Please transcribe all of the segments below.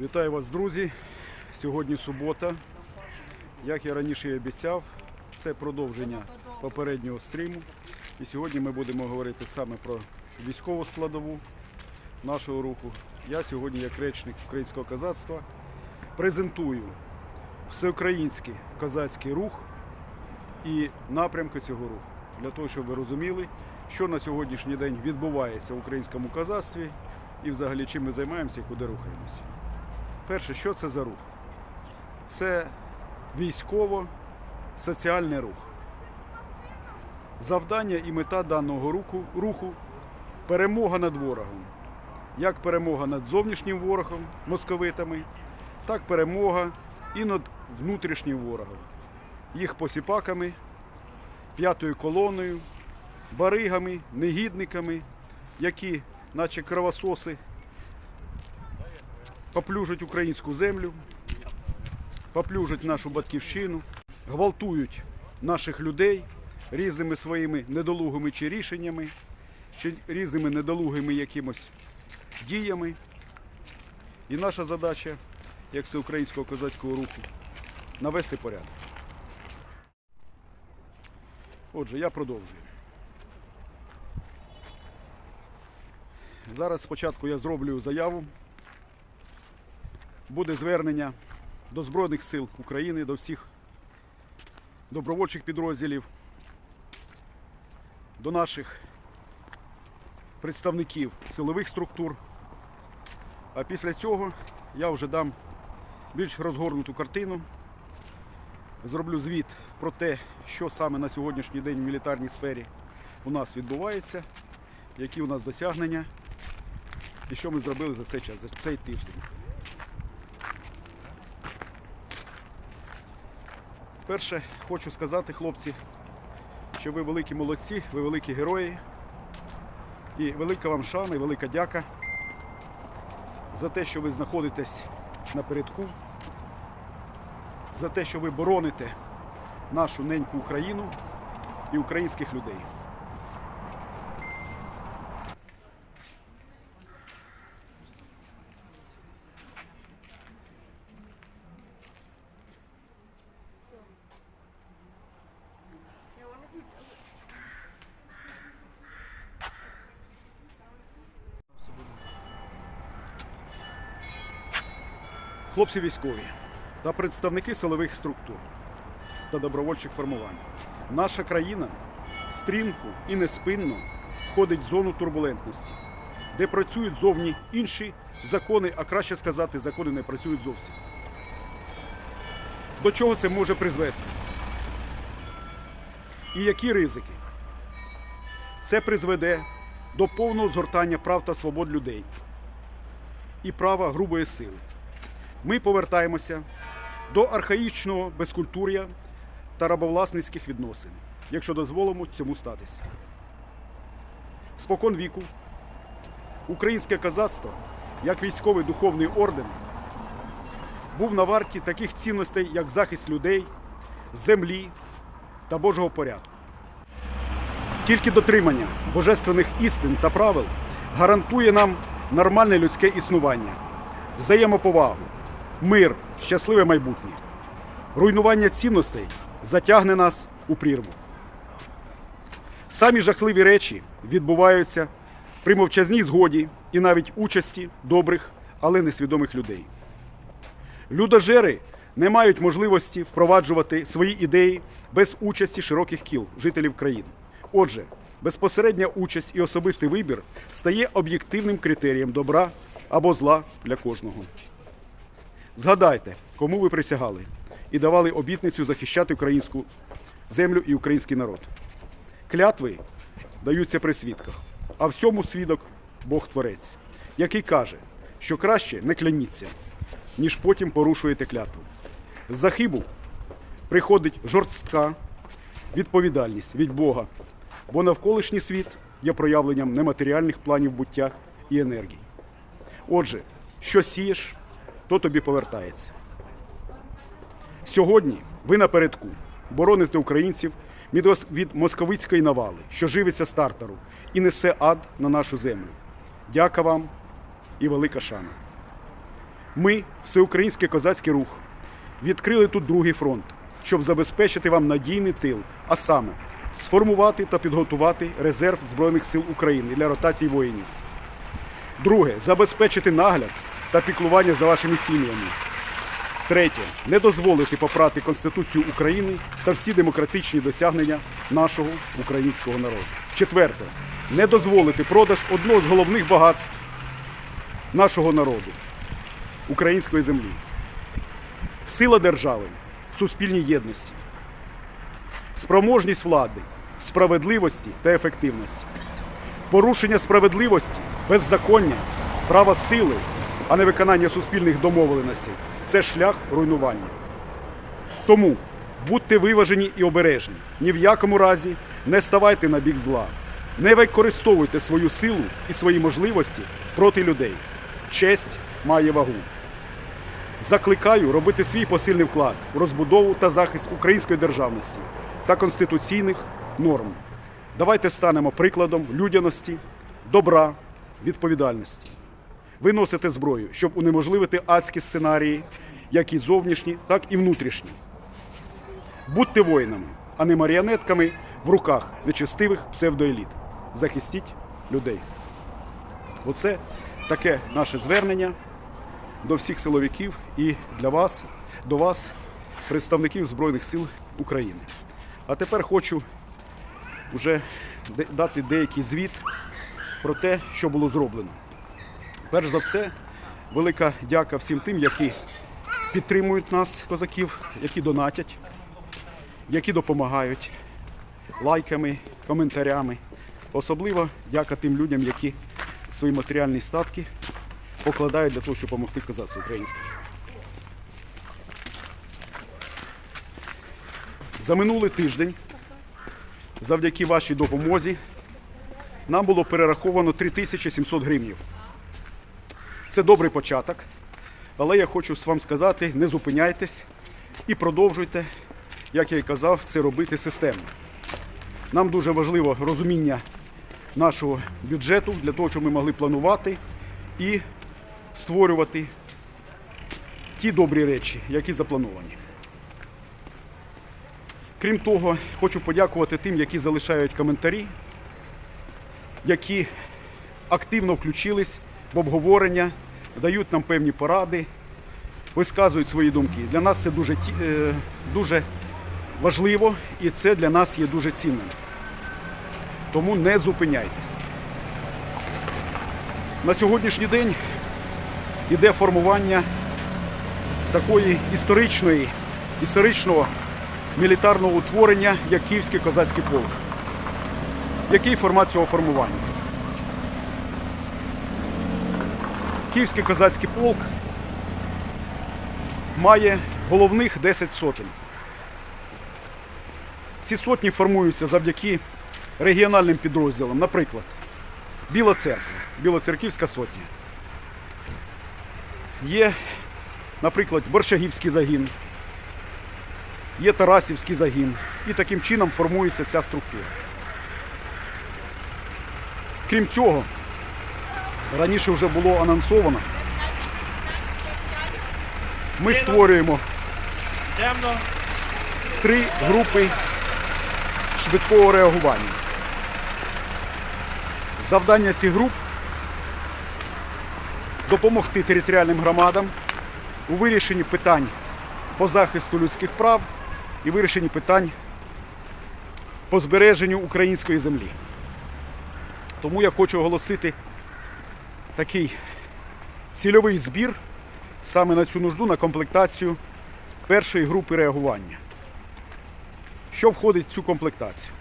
Вітаю вас, друзі. Сьогодні субота. Як я раніше і обіцяв, це продовження попереднього стріму. І сьогодні ми будемо говорити саме про військову складову нашого руху. Я сьогодні, як речник українського козацтва, презентую всеукраїнський козацький рух і напрямки цього руху. Для того, щоб ви розуміли, що на сьогоднішній день відбувається в українському козацтві і взагалі чим ми займаємося і куди рухаємося. Перше, що це за рух? Це військово-соціальний рух. Завдання і мета даного руху, руху перемога над ворогом. Як перемога над зовнішнім ворогом, московитами, так перемога і над внутрішнім ворогом. Їх посіпаками, п'ятою колоною, баригами, негідниками, які, наче кровососи, поплюжать українську землю, поплюжать нашу батьківщину, гвалтують наших людей різними своїми недолугими чи рішеннями, чи різними недолугими якимось діями. І наша задача, як всеукраїнського козацького руху, навести порядок. Отже, я продовжую. Зараз спочатку я зроблю заяву буде звернення до Збройних сил України, до всіх добровольчих підрозділів, до наших представників силових структур. А після цього я вже дам більш розгорнуту картину, зроблю звіт про те, що саме на сьогоднішній день в мілітарній сфері у нас відбувається, які у нас досягнення і що ми зробили за цей час, за цей тиждень. Перше, хочу сказати, хлопці, що ви великі молодці, ви великі герої. І велика вам шана і велика дяка за те, що ви знаходитесь на передку, за те, що ви бороните нашу неньку Україну і українських людей. Хлопці військові та представники силових структур та добровольчих формувань. Наша країна стрімко і неспинно входить в зону турбулентності, де працюють зовні інші закони, а краще сказати, закони не працюють зовсім. До чого це може призвести? І які ризики? Це призведе до повного згортання прав та свобод людей і права грубої сили ми повертаємося до архаїчного безкультур'я та рабовласницьких відносин, якщо дозволимо цьому статися. Спокон віку українське казацтво, як військовий духовний орден, був на варті таких цінностей, як захист людей, землі та Божого порядку. Тільки дотримання божественних істин та правил гарантує нам нормальне людське існування, взаємоповагу, мир, щасливе майбутнє. Руйнування цінностей затягне нас у прірву. Самі жахливі речі відбуваються при мовчазній згоді і навіть участі добрих, але несвідомих людей. Людожери не мають можливості впроваджувати свої ідеї без участі широких кіл жителів країн. Отже, безпосередня участь і особистий вибір стає об'єктивним критерієм добра або зла для кожного. Згадайте, кому ви присягали і давали обітницю захищати українську землю і український народ. Клятви даються при свідках, а всьому свідок Бог Творець, який каже, що краще не кляніться, ніж потім порушуєте клятву. За хибу приходить жорстка відповідальність від Бога, бо навколишній світ є проявленням нематеріальних планів буття і енергії. Отже, що сієш, то тобі повертається. Сьогодні ви напередку бороните українців від ос- від московицької навали, що живиться стартеру і несе ад на нашу землю. Дяка вам і велика шана. Ми, всеукраїнський козацький рух, відкрили тут другий фронт, щоб забезпечити вам надійний тил, а саме сформувати та підготувати резерв Збройних сил України для ротації воїнів. Друге забезпечити нагляд та піклування за вашими сім'ями. Третє не дозволити попрати Конституцію України та всі демократичні досягнення нашого українського народу. Четверте не дозволити продаж одного з головних багатств нашого народу української землі. Сила держави в суспільній єдності, спроможність влади справедливості та ефективності, порушення справедливості, беззаконня, права сили, а не виконання суспільних домовленостей це шлях руйнування. Тому будьте виважені і обережні. Ні в якому разі не ставайте на бік зла. Не використовуйте свою силу і свої можливості проти людей. Честь має вагу. Закликаю робити свій посильний вклад у розбудову та захист української державності та конституційних норм. Давайте станемо прикладом людяності, добра, відповідальності. Ви носите зброю, щоб унеможливити адські сценарії, як і зовнішні, так і внутрішні. Будьте воїнами, а не маріонетками в руках нечестивих псевдоеліт. Захистіть людей. Оце таке наше звернення до всіх силовиків і для вас, до вас, представників Збройних сил України. А тепер хочу вже дати деякий звіт про те, що було зроблено. Перш за все, велика дяка всім тим, які підтримують нас, козаків, які донатять, які допомагають лайками, коментарями. Особливо дяка тим людям, які свої матеріальні статки покладають для того, щоб допомогти козацтву українському. За минулий тиждень, завдяки вашій допомозі, нам було перераховано 3700 гривнів. Це добрий початок, але я хочу вам сказати, не зупиняйтесь і продовжуйте, як я і казав, це робити системно. Нам дуже важливо розуміння нашого бюджету для того, щоб ми могли планувати і створювати ті добрі речі, які заплановані. Крім того, хочу подякувати тим, які залишають коментарі, які активно включились в обговорення, дають нам певні поради, висказують свої думки. Для нас це дуже, е, дуже важливо і це для нас є дуже цінним. Тому не зупиняйтесь. На сьогоднішній день іде формування такої історичної, історичного мілітарного утворення, як Київський козацький полк. Який формат цього формування? Київський козацький полк має головних 10 сотень. Ці сотні формуються завдяки регіональним підрозділам, наприклад, Біла церква, Білоцерківська сотня. Є, наприклад, Борщагівський загін, є Тарасівський загін. І таким чином формується ця структура. Крім цього, раніше вже було анонсовано, ми створюємо три групи швидкого реагування. Завдання цих груп допомогти територіальним громадам у вирішенні питань по захисту людських прав і вирішенні питань по збереженню української землі. Тому я хочу оголосити такий цільовий збір саме на цю нужду, на комплектацію першої групи реагування. Що входить в цю комплектацію?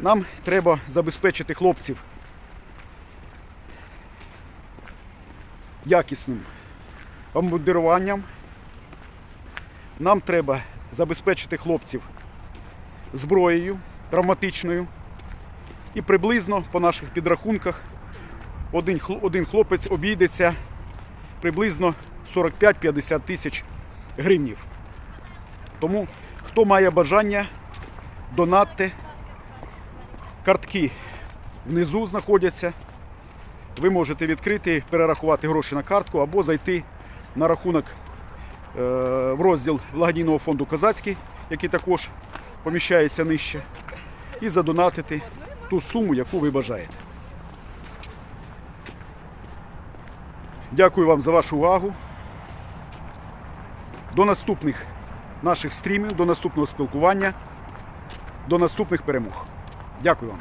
Нам треба забезпечити хлопців якісним обмундируванням. Нам треба забезпечити хлопців зброєю травматичною. І приблизно по наших підрахунках один, один хлопець обійдеться приблизно 45-50 тисяч гривнів. Тому хто має бажання, донатьте. Картки внизу знаходяться. ви можете відкрити, перерахувати гроші на картку або зайти на рахунок е, в розділ благодійного фонду Козацький, який також поміщається нижче, і задонатити ту суму, яку ви бажаєте. Дякую вам за вашу увагу. До наступних наших стрімів, до наступного спілкування, до наступних перемог. Дякую вам.